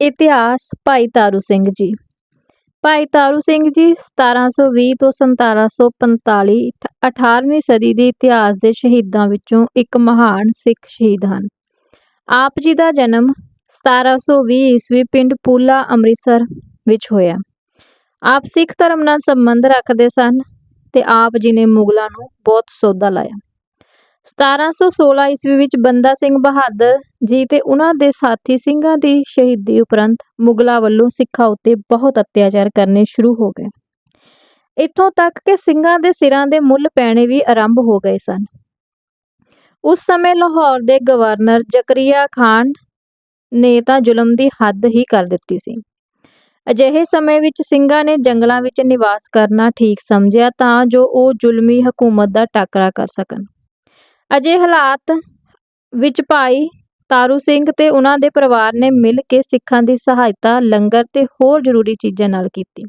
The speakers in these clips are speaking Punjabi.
ਇਤਿਹਾਸ, ਭਾਈ ਤਾਰੂ ਸਿੰਘ ਜੀ। ਭਾਈ ਤਾਰੂ ਸਿੰਘ ਜੀ 1720 ਤੋਂ 1745 18ਵੀਂ ਸਦੀ ਦੇ ਇਤਿਹਾਸ ਦੇ ਸ਼ਹੀਦਾਂ ਵਿੱਚੋਂ ਇੱਕ ਮਹਾਨ ਸਿੱਖ ਸ਼ਹੀਦ ਹਨ। ਆਪ ਜੀ ਦਾ ਜਨਮ 1720 ਈਸਵੀ ਪਿੰਡ ਪੂਲਾ, ਅੰਮ੍ਰਿਤਸਰ ਵਿੱਚ ਹੋਇਆ। ਆਪ ਸਿੱਖ ਧਰਮ ਨਾਲ ਸੰਬੰਧ ਰੱਖਦੇ ਸਨ ਤੇ ਆਪ ਜੀ ਨੇ ਮੁਗਲਾਂ ਨੂੰ ਬਹੁਤ ਸੌਦਾ ਲਾਇਆ। 1716 ਈਸਵੀ ਵਿੱਚ ਬੰਦਾ ਸਿੰਘ ਬਹਾਦਰ ਜੀ ਤੇ ਉਹਨਾਂ ਦੇ ਸਾਥੀ ਸਿੰਘਾਂ ਦੀ ਸ਼ਹੀਦੀ ਉਪਰੰਤ ਮੁਗਲਾਂ ਵੱਲੋਂ ਸਿੱਖਾਂ ਉੱਤੇ ਬਹੁਤ ਅਤਿਆਚਾਰ ਕਰਨੇ ਸ਼ੁਰੂ ਹੋ ਗਏ। ਇੱਥੋਂ ਤੱਕ ਕਿ ਸਿੰਘਾਂ ਦੇ ਸਿਰਾਂ ਦੇ ਮੁੱਲ ਪੈਣੇ ਵੀ ਆਰੰਭ ਹੋ ਗਏ ਸਨ। ਉਸ ਸਮੇਂ ਲਾਹੌਰ ਦੇ ਗਵਰਨਰ ਜ਼ਕਰੀਆ ਖਾਨ ਨੇ ਤਾਂ ਜ਼ੁਲਮ ਦੀ ਹੱਦ ਹੀ ਕਰ ਦਿੱਤੀ ਸੀ। ਅਜਿਹੇ ਸਮੇਂ ਵਿੱਚ ਸਿੰਘਾਂ ਨੇ ਜੰਗਲਾਂ ਵਿੱਚ ਨਿਵਾਸ ਕਰਨਾ ਠੀਕ ਸਮਝਿਆ ਤਾਂ ਜੋ ਉਹ ਜ਼ੁਲਮੀ ਹਕੂਮਤ ਦਾ ਟਾਕਰਾ ਕਰ ਸਕਣ। ਅਜੇ ਹਾਲਾਤ ਵਿੱਚ ਭਾਈ ਤਾਰੂ ਸਿੰਘ ਤੇ ਉਹਨਾਂ ਦੇ ਪਰਿਵਾਰ ਨੇ ਮਿਲ ਕੇ ਸਿੱਖਾਂ ਦੀ ਸਹਾਇਤਾ, ਲੰਗਰ ਤੇ ਹੋਰ ਜ਼ਰੂਰੀ ਚੀਜ਼ਾਂ ਨਾਲ ਕੀਤੀ।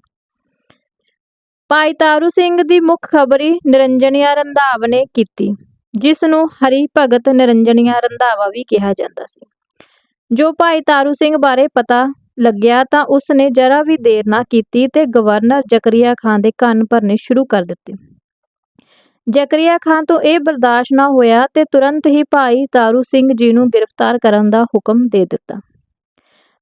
ਭਾਈ ਤਾਰੂ ਸਿੰਘ ਦੀ ਮੁੱਖ ਖਬਰੀ ਨਿਰੰਜਨੀਆ ਰੰਧਾਵਾ ਨੇ ਕੀਤੀ, ਜਿਸ ਨੂੰ ਹਰੀ ਭਗਤ ਨਿਰੰਜਨੀਆ ਰੰਧਾਵਾ ਵੀ ਕਿਹਾ ਜਾਂਦਾ ਸੀ। ਜੋ ਭਾਈ ਤਾਰੂ ਸਿੰਘ ਬਾਰੇ ਪਤਾ ਲੱਗਿਆ ਤਾਂ ਉਸ ਨੇ ਜਰਾ ਵੀ ਦੇਰ ਨਾ ਕੀਤੀ ਤੇ ਗਵਰਨਰ ਜ਼ਕਰੀਆ ਖਾਨ ਦੇ ਕੰਨ ਭਰਨੇ ਸ਼ੁਰੂ ਕਰ ਦਿੱਤੇ। ਜ਼ਕਰੀਆ ਖਾਨ ਤੋਂ ਇਹ ਬਰਦਾਸ਼ਤ ਨਾ ਹੋਇਆ ਤੇ ਤੁਰੰਤ ਹੀ ਭਾਈ ਤਾਰੂ ਸਿੰਘ ਜੀ ਨੂੰ ਗ੍ਰਿਫਤਾਰ ਕਰਨ ਦਾ ਹੁਕਮ ਦੇ ਦਿੱਤਾ।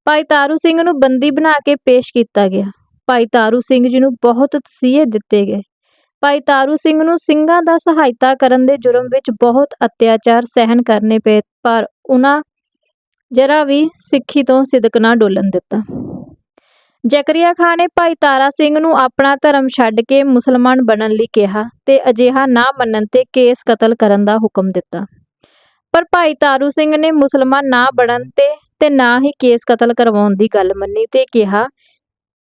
ਭਾਈ ਤਾਰੂ ਸਿੰਘ ਨੂੰ ਬੰਦੀ ਬਣਾ ਕੇ ਪੇਸ਼ ਕੀਤਾ ਗਿਆ। ਭਾਈ ਤਾਰੂ ਸਿੰਘ ਜੀ ਨੂੰ ਬਹੁਤ ਤਸੀਹੇ ਦਿੱਤੇ ਗਏ। ਭਾਈ ਤਾਰੂ ਸਿੰਘ ਨੂੰ ਸਿੰਘਾਂ ਦਾ ਸਹਾਇਤਾ ਕਰਨ ਦੇ ਜੁਰਮ ਵਿੱਚ ਬਹੁਤ ਅਤਿਆਚਾਰ ਸਹਿਣ ਕਰਨੇ ਪਏ, ਪਰ ਉਹਨਾਂ ਜਰਾ ਵੀ ਸਿੱਖੀ ਤੋਂ ਸਿਦਕ ਨਾ ਡੋਲਣ ਦਿੱਤਾ। ਜ਼ਕਰੀਆ ਖਾਨ ਨੇ ਭਾਈ ਤਾਰਾ ਸਿੰਘ ਨੂੰ ਆਪਣਾ ਧਰਮ ਛੱਡ ਕੇ ਮੁਸਲਮਾਨ ਬਣਨ ਲਈ ਕਿਹਾ ਤੇ ਅਜਿਹਾ ਨਾ ਮੰਨਣ ਤੇ ਕੇਸ ਕਤਲ ਕਰਨ ਦਾ ਹੁਕਮ ਦਿੱਤਾ। ਪਰ ਭਾਈ ਤਾਰੂ ਸਿੰਘ ਨੇ ਮੁਸਲਮਾਨ ਨਾ ਬਣਨ ਤੇ ਤੇ ਨਾ ਹੀ ਕੇਸ ਕਤਲ ਕਰਵਾਉਣ ਦੀ ਗੱਲ ਮੰਨੀ ਤੇ ਕਿਹਾ,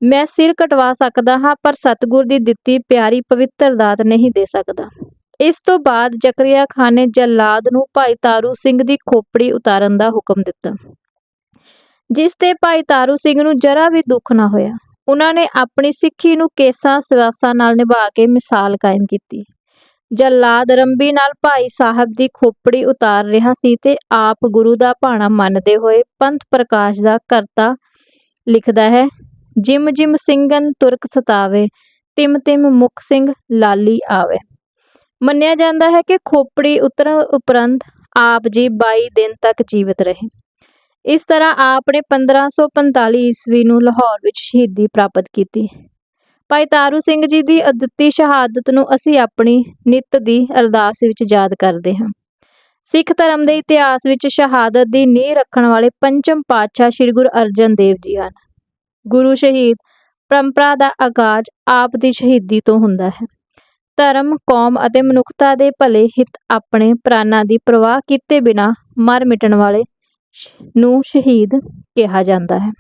ਮੈਂ ਸਿਰ ਕਟਵਾ ਸਕਦਾ ਹਾਂ, ਪਰ ਸਤਗੁਰ ਦੀ ਦਿੱਤੀ ਪਿਆਰੀ ਪਵਿੱਤਰ ਦਾਤ ਨਹੀਂ ਦੇ ਸਕਦਾ। ਇਸ ਤੋਂ ਬਾਅਦ ਜ਼ਕਰੀਆ ਖਾਨ ਨੇ ਜਲਾਦ ਨੂੰ ਭਾਈ ਤਾਰੂ ਸਿੰਘ ਦੀ ਖੋਪੜੀ ਉਤਾਰਨ ਦਾ ਹੁਕਮ ਦਿੱਤਾ। ਜਿਸ ਤੇ ਭਾਈ ਤਾਰੂ ਸਿੰਘ ਨੂੰ ਜਰਾ ਵੀ ਦੁੱਖ ਨਾ ਹੋਇਆ। ਉਹਨਾਂ ਨੇ ਆਪਣੀ ਸਿੱਖੀ ਨੂੰ ਕੇਸਾਂ ਸਵਾਸਾਂ ਨਾਲ ਨਿਭਾ ਕੇ ਮਿਸਾਲ ਕਾਇਮ ਕੀਤੀ। ਜੱਲਾਦ ਰੰਬੀ ਨਾਲ ਭਾਈ ਸਾਹਿਬ ਦੀ ਖੋਪੜੀ ਉਤਾਰ ਰਿਹਾ ਸੀ ਤੇ ਆਪ ਗੁਰੂ ਦਾ ਭਾਣਾ ਮੰਨਦੇ ਹੋਏ ਪੰਥ ਪ੍ਰਕਾਸ਼ ਦਾ ਕਰਤਾ ਲਿਖਦਾ ਹੈ, ਜਿਮ ਜਿਮ ਸਿੰਘਨ ਤੁਰਕ ਸਤਾਵੇ, ਤਿਮ ਤਿਮ ਮੁਖ ਸਿੰਘ ਲਾਲੀ ਆਵੇ। ਮੰਨਿਆ ਜਾਂਦਾ ਹੈ ਕਿ ਖੋਪੜੀ ਉਤਰਨ ਉਪਰੰਤ ਆਪ ਜੀ 22 ਦਿਨ ਤੱਕ ਜੀਵਤ ਰਹੇ। ਇਸ ਤਰ੍ਹਾਂ ਆਪ ਨੇ 1545 ਈਸਵੀ ਨੂੰ ਲਾਹੌਰ ਵਿੱਚ ਸ਼ਹੀਦੀ ਪ੍ਰਾਪਤ ਕੀਤੀ। ਭਾਈ ਤਾਰੂ ਸਿੰਘ ਜੀ ਦੀ ਅਦੁੱਤੀ ਸ਼ਹਾਦਤ ਨੂੰ ਅਸੀਂ ਆਪਣੀ ਨਿਤ ਦੀ ਅਰਦਾਸ ਵਿੱਚ ਯਾਦ ਕਰਦੇ ਹਾਂ। ਸਿੱਖ ਧਰਮ ਦੇ ਇਤਿਹਾਸ ਵਿੱਚ ਸ਼ਹਾਦਤ ਦੀ ਨੀਂਹ ਰੱਖਣ ਵਾਲੇ ਪੰਚਮ ਪਾਤਸ਼ਾਹ ਸ੍ਰੀ ਗੁਰੂ ਅਰਜਨ ਦੇਵ ਜੀ ਹਨ। ਗੁਰੂ ਸ਼ਹੀਦ ਪਰੰਪਰਾ ਦਾ ਆਗਾਜ਼ ਆਪ ਦੀ ਸ਼ਹੀਦੀ ਤੋਂ ਹੁੰਦਾ ਹੈ। ਧਰਮ, ਕੌਮ ਅਤੇ ਮਨੁੱਖਤਾ ਦੇ ਭਲੇ ਹਿੱਤ ਆਪਣੇ ਪ੍ਰਾਣਾਂ ਦੀ ਪਰਵਾਹ ਕੀਤੇ ਬਿਨਾ ਮਰ ਮਿਟਣ ਵਾਲੇ ਨੂੰ ਸ਼ਹੀਦ ਕਿਹਾ ਜਾਂਦਾ ਹੈ।